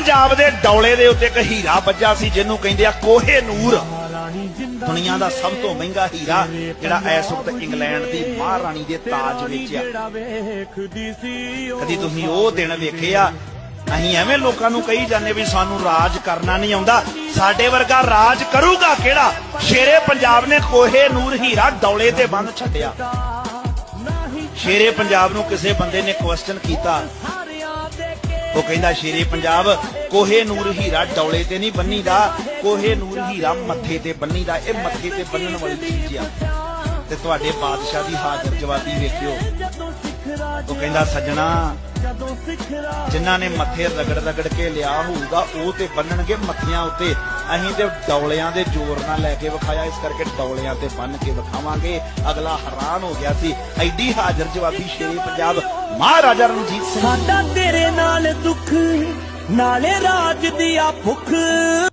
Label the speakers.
Speaker 1: ਪੰਜਾਬ ਦੇ ਡੌਲੇ ਦੇ ਉੱਤੇ ਇੱਕ ਹੀਰਾ ਵੱਜਾ ਸੀ, ਜਿਹਨੂੰ ਕਹਿੰਦੇ ਆ ਕੋਹੇ ਨੂਰ। ਦੁਨੀਆ ਦਾ ਸਭ ਤੋਂ ਮਹਿੰਗਾ ਹੀਰਾ, ਜਿਹੜਾ ਇਸ ਵਕਤ ਇੰਗਲੈਂਡ ਦੀ ਮਹਾਰਾਣੀ ਦੇ ਤਾਜ ਵਿੱਚ ਆ। ਕਦੀ ਤੁਸੀਂ ਉਹ ਦਿਨ ਵੇਖੇ ਅਸੀਂ ਐਵੇਂ ਲੋਕਾਂ ਨੂੰ ਕਹੀ ਜਾਂਦੇ ਵੀ ਸਾਨੂੰ ਰਾਜ ਕਰਨਾ ਨਹੀਂ ਆਉਂਦਾ। ਸਾਡੇ ਵਰਗਾ ਰਾਜ ਕਰੂਗਾ ਕਿਹੜਾ? ਸ਼ੇਰੇ ਪੰਜਾਬ ਨੇ ਕੋਹੇ ਨੂਰ ਹੀਰਾ ਡੌਲੇ ਤੇ ਬੰਦ ਛੱਡਿਆ। ਸ਼ੇਰੇ ਪੰਜਾਬ ਨੂੰ ਕਿਸੇ ਬੰਦੇ ਨੇ ਕੁਐਸਚਨ ਕੀਤਾ ਉਹ ਕਹਿੰਦਾ, ਸ਼ੇਰੇ ਪੰਜਾਬ, ਕੋਹੇ ਨੂਰ ਹੀਰਾ ਡੌਲੇ ਤੇ ਨਹੀਂ ਬੰਨੀਦਾ, ਕੋਹੇ ਨੂਰ ਹੀਰਾ ਮੱਥੇ ਤੇ ਬੰਨੀਦਾ, ਇਹ ਮੱਥੇ ਤੇ ਬੰਨਣ ਵਾਲੀ ਚੀਜ਼ ਆ। ਤੇ ਤੁਹਾਡੇ ਬਾਦਸ਼ਾਹ ਦੀ ਹਾਜ਼ਰ ਜਵਾਬੀ ਵੇਖਿਓ। ਉਹ ਕਹਿੰਦਾ, ਸੱਜਣਾ, ਜਿਨ੍ਹਾਂ ਨੇ ਮੱਥੇ ਰਗੜ ਰਗੜ ਕੇ ਲਿਆ ਹੋਊਗਾ, ਉਹ ਤੇ ਬੰਨਣਗੇ ਮੱਥਿਆਂ ਉੱਤੇ। ਅਸੀਂ ਤੇ ਡੌਲਿਆਂ ਦੇ ਜ਼ੋਰ ਨਾਲ ਲੈ ਕੇ ਵਿਖਾਇਆ, ਇਸ ਕਰਕੇ ਡੌਲਿਆਂ ਤੇ ਬੰਨ ਕੇ ਵਿਖਾਵਾਂਗੇ। ਅਗਲਾ ਹੈਰਾਨ ਹੋ ਗਿਆ ਸੀ, ਐਡੀ ਹਾਜ਼ਰ ਜਵਾਬੀ ਸ਼ੇਰੇ ਪੰਜਾਬ ਮਹਾਰਾਜਾ ਰਣਜੀਤ ਸਿੰਘ।
Speaker 2: ਸਾਡਾ ਤੇਰੇ ਨਾਲ ਦੁੱਖ, ਨਾਲੇ ਰਾਜ ਦੀ ਆ ਭੁੱਖ।